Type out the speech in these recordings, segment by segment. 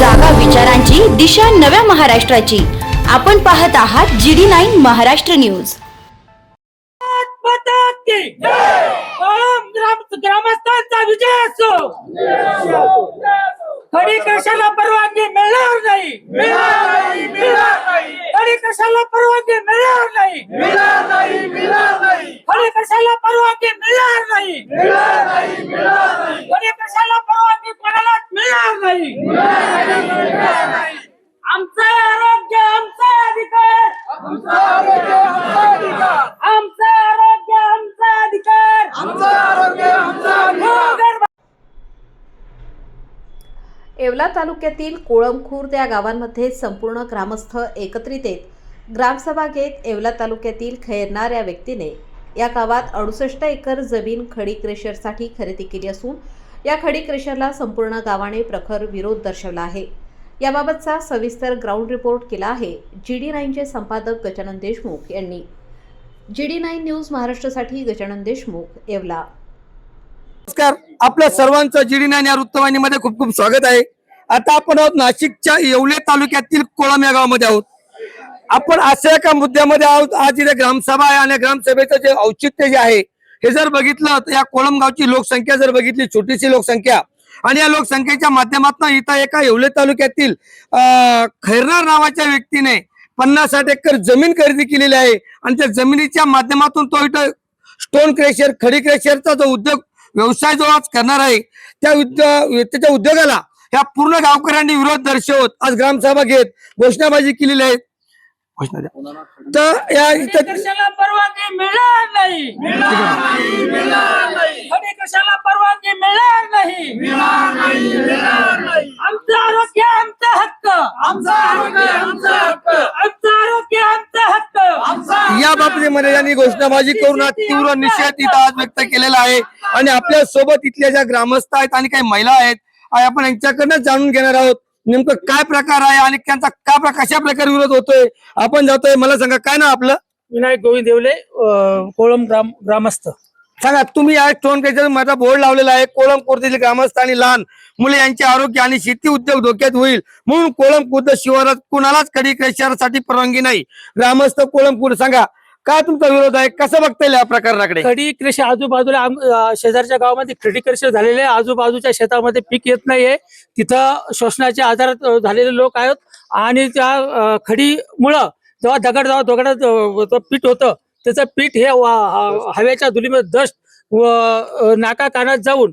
जागा विचारांची दिशा नव्या महाराष्ट्राची. आपण पाहत आहात G D nine Maharashtra news. ग्रामस्थांचा विजय असो! खडी कशाला परवानगी मिळणार नाही खडी कशाला परवानगी मिळणार नाही खडी कशाला परवानगी मिळणार नाही खडी कशाला परवानगी कोणालाच मिळणार नाही आमचं आरोग्य आमचा अधिकार. आमचं आरोग्य आमचा अधिकार. येवला तालुक्यातील कोळमखुर्द या गावांमध्ये संपूर्ण ग्रामस्थ एकत्रित येत ग्रामसभा घेत येवला तालुक्यातील खैरनार या व्यक्तीने या गावात अडुसष्ट एकर जमीन खडी क्रेशरसाठी खरेदी केली असून या खडी क्रेशरला संपूर्ण गावाने प्रखर विरोध दर्शवला आहे. याबाबतचा सविस्तर ग्राउंड रिपोर्ट केला आहे जी डी नाईनचे संपादक गजानन देशमुख यांनी. जी डी नाईन न्यूज महाराष्ट्रासाठी गजानन देशमुख येवला. नमस्कार. आपल्या सर्वांचं जीडी नाईन या वृत्तवाहिनीमध्ये खूप खूप स्वागत आहे. आता आपण आहोत नाशिकच्या येवले तालुक्यातील कोळम या गावामध्ये आहोत. आपण अशा एका मुद्द्यामध्ये आहोत. आज इथे ग्रामसभा आहे आणि ग्रामसभेचं जे औचित्य जे आहे हे जर बघितलं तर या कोळम गावची लोकसंख्या जर बघितली छोटीशी लोकसंख्या आणि या लोकसंख्येच्या माध्यमातून इथं एका येवले तालुक्यातील खैरनार नावाच्या व्यक्तीने पन्नास साठ एकर जमीन खरेदी केलेली आहे. आणि त्या जमिनीच्या माध्यमातून तो इथं स्टोन क्रेशर खडी क्रेशरचा जो उद्योग व्यवसाय जो आज करणार आहे त्या उद्योग त्याच्या उद्योगाला ह्या पूर्ण गावकऱ्यांनी विरोध दर्शवत आज ग्रामसभा घेत घोषणाबाजी केलेली आहे. घोषणा. तर या इथं परवानगी मिळणार नाही कशाला परवानगी मिळणार नाही? आमचं आरोग्य आमचा हक्क. आमचा आरोग्य आमचा हक्क. आमचं आरोग्य आमचा हक्क. या बाबतीमध्ये यांनी घोषणाबाजी करून आज तीव्र निषेध इथं आज व्यक्त केलेला आहे. आणि आपल्यासोबत इथल्या ज्या ग्रामस्थ आहेत आणि काही महिला आहेत आणि आपण यांच्याकडनं जाणून घेणार आहोत नेमकं काय प्रकार आहे आणि त्यांचा काय प्रकार कशा प्रकारे विरोध होतोय? आपण जातोय. मला सांगा काय ना आपलं? विनायक गोविंद देवले कोळम ग्राम ग्रामस्थ. सांगा तुम्ही या स्टोन माझा बोर्ड लावलेला आहे. कोळम खुर्दीतील ग्रामस्थ आणि लहान मुले यांचे आरोग्य आणि शेती उद्योग धोक्यात होईल म्हणून कोळम खुर्द शिवारात कुणालाच कडी शहरासाठी परवानगी नाही. ग्रामस्थ कोळम खुर्द सांगा काय तुमचा विरोध आहे? कसं बघता येईल या प्रकाराकडे खडी कृषी आजूबाजूला आम- शेजारच्या गावामध्ये खडी कृषी झालेले आहे. आजूबाजूच्या शेतामध्ये पीक येत नाहीये. तिथं श्वसनाचे आजार झालेले लोक आहेत. आणि त्या खडी खडीमुळं जेव्हा दगड जेव्हा दगडात तो पीठ होतं त्याचं पीठ हे हवेच्या धुलीमध्ये दष्ट व नाका कानात जाऊन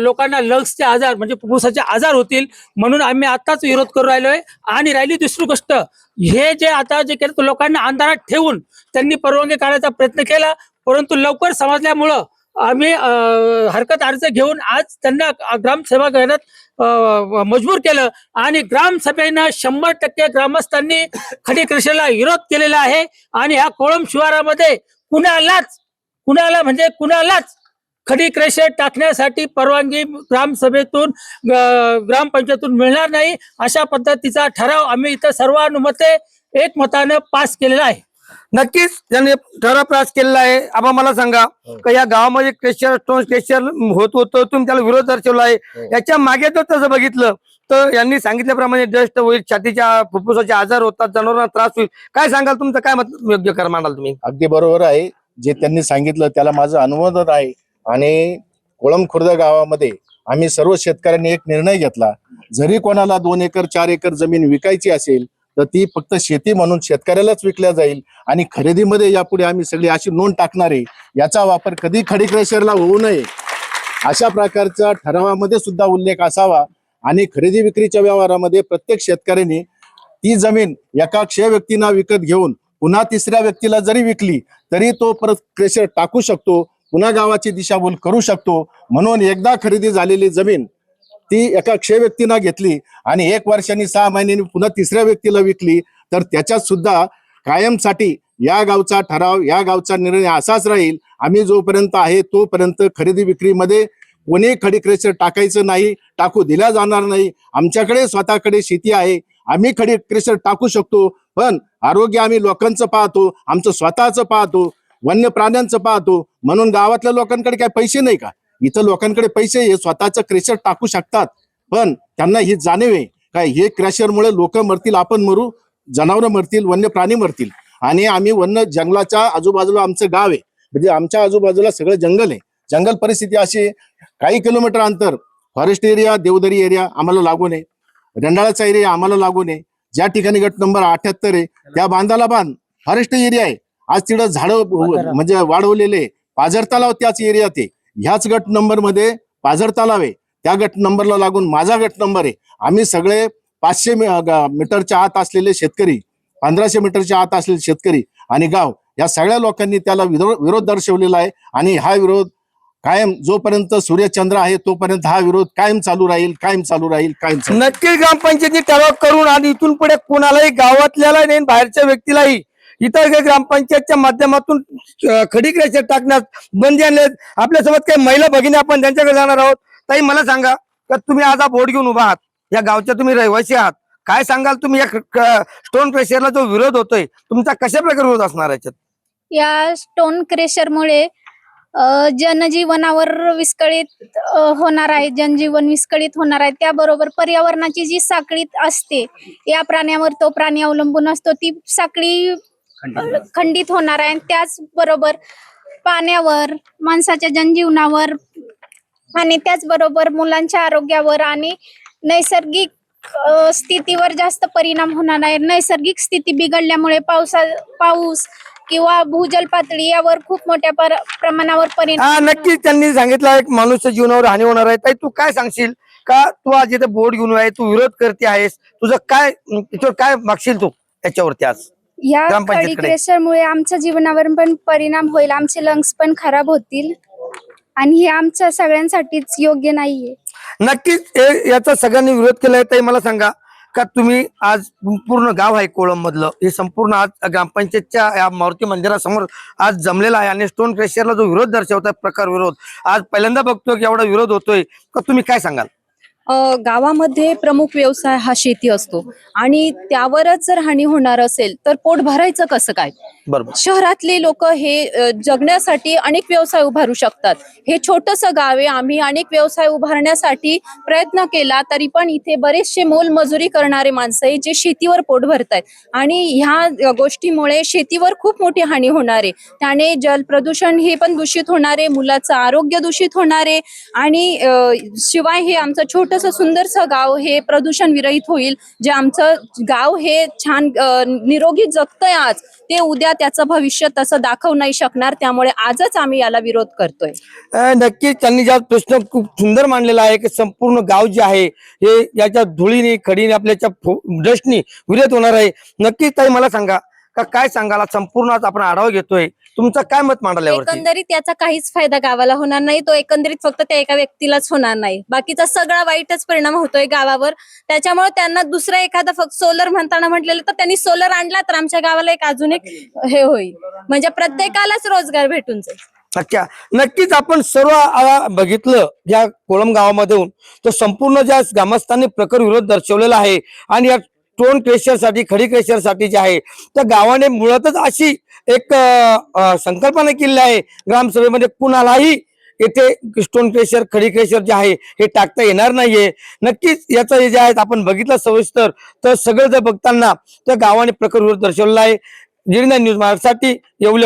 लोकांना लंग्सचे आजार म्हणजे फुफ्फुसाचे आजार होतील म्हणून आम्ही आताच विरोध करू राहिलोय. आणि राहिली दुसरी गोष्ट हे जे आता जे केलं लोकांना अंधारात ठेवून त्यांनी परवानगी काढायचा प्रयत्न केला परंतु लवकर समजल्यामुळं आम्ही अं, हरकत अर्ज घेऊन आज त्यांना ग्रामसभा घेण्यात मजबूर केलं. आणि ग्रामसभेनं शंभर टक्के ग्रामस्थांनी खडी कृषीला विरोध केलेला आहे. आणि ह्या कोळम शिवारामध्ये कुणालाच कुणाला म्हणजे कुणालाच खडी क्रेशर टाकण्यासाठी परवानगी ग्रामसभेतून ग्रामपंचायतून मिळणार नाही. अशा पद्धतीचा ठराव आम्ही इथं सर्वानुमते एकमतानं पास केलेला आहे. नक्कीच त्यांनी ठराव केलेला आहे. आबा मला सांगा का या गावामध्ये क्रेशर स्टोन क्रेशर होत होतं तुम्ही त्याला विरोध दर्शवला आहे. याच्या मागे जर तसं बघितलं तर यांनी सांगितल्याप्रमाणे दष्ट होईल छातीच्या फुफ्फुसाचे आजार होतात जनावरांना त्रास होईल. काय सांगाल तुमचं? काय मत योग्य कर मानाल तुम्ही? अगदी बरोबर आहे. जे त्यांनी सांगितलं त्याला माझं अनुमोदन आहे. आणि कोळम खुर्द गावामध्ये आम्ही सर्व शेतकऱ्यांनी एक निर्णय घेतला. जरी कोणाला दोन एकर चार एकर जमीन विकायची असेल तर ती फक्त शेती म्हणून शेतकऱ्यालाच विकल्या जाईल. आणि खरेदीमध्ये यापुढे आम्ही सगळी अशी नोंद टाकणार आहे याचा वापर कधी खडी क्रेशरला होऊ नये अशा प्रकारचा ठरावामध्ये सुद्धा उल्लेख असावा. आणि खरेदी विक्रीच्या व्यवहारामध्ये प्रत्येक शेतकऱ्याने ती जमीन एका क्षय व्यक्तींना विकत घेऊन पुन्हा तिसऱ्या व्यक्तीला जरी विकली तरी तो परत क्रेशर टाकू शकतो पुन्हा गावाची दिशाभूल करू शकतो. म्हणून एकदा खरेदी झालेली जमीन ती एका क्षय व्यक्तीनं घेतली आणि एक वर्षांनी सहा महिन्यांनी पुन्हा तिसऱ्या व्यक्तीला विकली तर त्याच्यात सुद्धा कायमसाठी या गावचा ठराव या गावचा निर्णय असाच राहील. आम्ही जोपर्यंत आहे तोपर्यंत खरेदी विक्रीमध्ये कोणी खडी क्रेशर टाकायचं नाही टाकू दिला जाणार नाही. आमच्याकडे स्वतःकडे शेती आहे. आम्ही खडी क्रेशर टाकू शकतो पण आरोग्य आम्ही लोकांचं पाहतो आमचं स्वतःचं पाहतो वन्य प्राण्यांचं पाहतो. म्हणून गावातल्या लोकांकडे काय पैसे नाही का? इथं लोकांकडे पैसे हे स्वतःचं क्रेशर टाकू शकतात. पण त्यांना ही जाणीव आहे. काय हे क्रॅशरमुळे लोक मरतील आपण मरू जनावरं मरतील वन्य प्राणी मरतील. आणि आम्ही वन्य जंगलाच्या आजूबाजूला आमचं गाव आहे. म्हणजे आमच्या आजूबाजूला सगळं जंगल आहे. जंगल परिस्थिती अशी काही किलोमीटर अंतर. फॉरेस्ट एरिया देवदरी एरिया आम्हाला लागून आहे. रेंडाळाचा एरिया आम्हाला लागून आहे. ज्या ठिकाणी गट नंबर अठ्याहत्तर आहे त्या बांधाला बांध. फॉरेस्ट एरिया आहे. आज तिथं झाडं म्हणजे वाढवलेले पाझर तलाव त्याच एरियात आहे. ह्याच गट नंबरमध्ये पाझर तलाव आहे त्या गट नंबरला लागून माझा गट नंबर आहे. आम्ही सगळे पाचशे मी- ग- मीटरच्या आत असलेले शेतकरी पंधराशे मीटरच्या आत असलेले शेतकरी आणि गाव या सगळ्या लोकांनी त्याला विरोध दर्शवलेला आहे आणि हा विरोध कायम जोपर्यंत सूर्यचंद्र आहे तोपर्यंत हा विरोध कायम चालू राहील कायम चालू राहील कायम नक्की ग्रामपंचायतीने ठराव करून आणि इथून पुढे कोणालाही गावातल्याला नाही बाहेरच्या व्यक्तीलाही इतर काही ग्रामपंचायतच्या माध्यमातून अं, खडी क्रेशर टाकण्यास बंदी आणले. आपल्यासोबत काही महिला भगिनी आपण त्यांच्याकडे जाणार आहोत. ताई मला सांगा का तुम्ही आज हा बोर्ड घेऊन उभा आहात? या गावच्या तुम्ही रहिवासी आहात. काय सांगाल तुम्ही या स्टोन क्रेशरला जो विरोध होतोय तुमचा कशा प्रकारे विरोध असणार याच्यात? या स्टोन क्रेशरमुळे जनजीवनावर विस्कळीत होणार आहे. जनजीवन विस्कळीत होणार आहे. त्याबरोबर पर्यावरणाची जी साखळी असते या प्राण्यावर तो प्राणी अवलंबून असतो. ती साखळी खंडित होणार. आहे. त्याचबरोबर पाण्यावर माणसाच्या जनजीवनावर आणि त्याचबरोबर मुलांच्या आरोग्यावर आणि नैसर्गिक स्थितीवर जास्त परिणाम होणार आहे नैसर्गिक स्थिती बिघडल्यामुळे पावसा पाऊस किंवा भूजल पातळी यावर खूप मोठ्या पर- प्रमाणावर परिणाम नक्कीच त्यांनी सांगितलं एक मनुष्य जीवनावर हानी होणार आहे. ताई तू काय सांगशील? का तू आज इथे बोर्ड घेऊन आहे? तू विरोध करते आहेस? तुझं काय त्याच्यावर काय मागशील तू? त्याच्यावरती आज? या ग्रामपंचायतकडे. क्रेशरमुळे आमच्या जीवनावर पण परिणाम होईल. आमचे लंग्स पण खराब होतील. आणि हे आमच्या सगळ्यांसाठीच योग्य नाहीये. नक्कीच हे- याचा सगळ्यांनी विरोध केलाय ताई मला सांगा का तुम्ही आज पूर्ण गाव आहे कोळम मधलं हे संपूर्ण आज ग्रामपंचायतच्या या मारुती मंदिरासमोर आज जमलेला आहे आणि स्टोन क्रेशरला जो विरोध दर्शवताय प्रकार विरोध. आज पहिल्यांदा बघतोय की एवढा विरोध होतोय. का तुम्ही काय सांगाल? गावामध्ये प्रमुख व्यवसाय हा शेती असतो. आणि त्यावरच जर हानी होणार असेल तर पोट भरायचं कसं काय? बरोबर. शहरातले लोक हे जगण्यासाठी अनेक व्यवसाय उभारू शकतात. हे छोटस गाव आहे. आम्ही अनेक व्यवसाय उभारण्यासाठी प्रयत्न केला तरी पण इथे बरेचसे मोलमजुरी करणारे माणसं आहे जे शेतीवर पोट भरतायत. आणि ह्या गोष्टीमुळे शेतीवर खूप मोठी हानी होणार आहे. त्याने जल प्रदूषण हे पण दूषित होणार आहे मुलाचं आरोग्य दूषित होणार आहे. आणि शिवाय हे आमचं छोटस सुंदरसं गाव हे प्रदूषण विरहित होईल. जे आमचं गाव हे छान निरोगी जगतंय आज ते उद्या त्याचं भविष्य तसं दाखवू नाही शकणार. त्यामुळे आजच आम्ही याला विरोध करतोय. नक्कीच त्यांनी ज्या प्रश्न खूप सुंदर मांडलेला आहे की संपूर्ण गाव जे आहे हे याच्या धुळीने खडीने आपल्याच्या डस्टनी विरोध होणार आहे. नक्कीच ताई मला सांगा का काय सांगाल आज संपूर्ण आपण आढावा घेतोय? तुमचं काय मत मांडल्यावरती? एकंदरीत त्याचा काहीच फायदा गावाला होणार नाही. तो एकंदरीत फक्त त्या एका व्यक्तीलाच होणार नाही. बाकीचा सगळा वाईटच परिणाम होतोय गावावर. त्याच्यामुळे त्यांना दुसरा एखादा फक्त सोलर म्हणताना म्हटलेलं तर त्यांनी सोलर आणला तर आमच्या गावाला एक अजून एक हे होईल. म्हणजे प्रत्येकालाच रोजगार भेटून जाईल. अच्छा. नक्कीच आपण सर्व बघितलं या कोळम गावामधून. तो संपूर्ण ज्या ग्रामस्थांनी प्रखर विरोध दर्शवलेला आहे आणि या स्टोन क्रेशरसाठी खडी क्रेशरसाठी जे आहे त्या गावाने मुळातच अशी एक संकल्पना केलेली आहे. ग्रामसभेमध्ये कुणालाही येथे स्टोन क्रेशर खडी क्रेशर जे आहे हे टाकता येणार नाहीये. नक्कीच याचं हे जे आहे आपण बघितलं सविस्तर तर सगळं जर बघताना त्या गावाने प्रखर दर्शवलं आहे. गिरण्या न्यूज महाराष्ट्रासाठी येऊ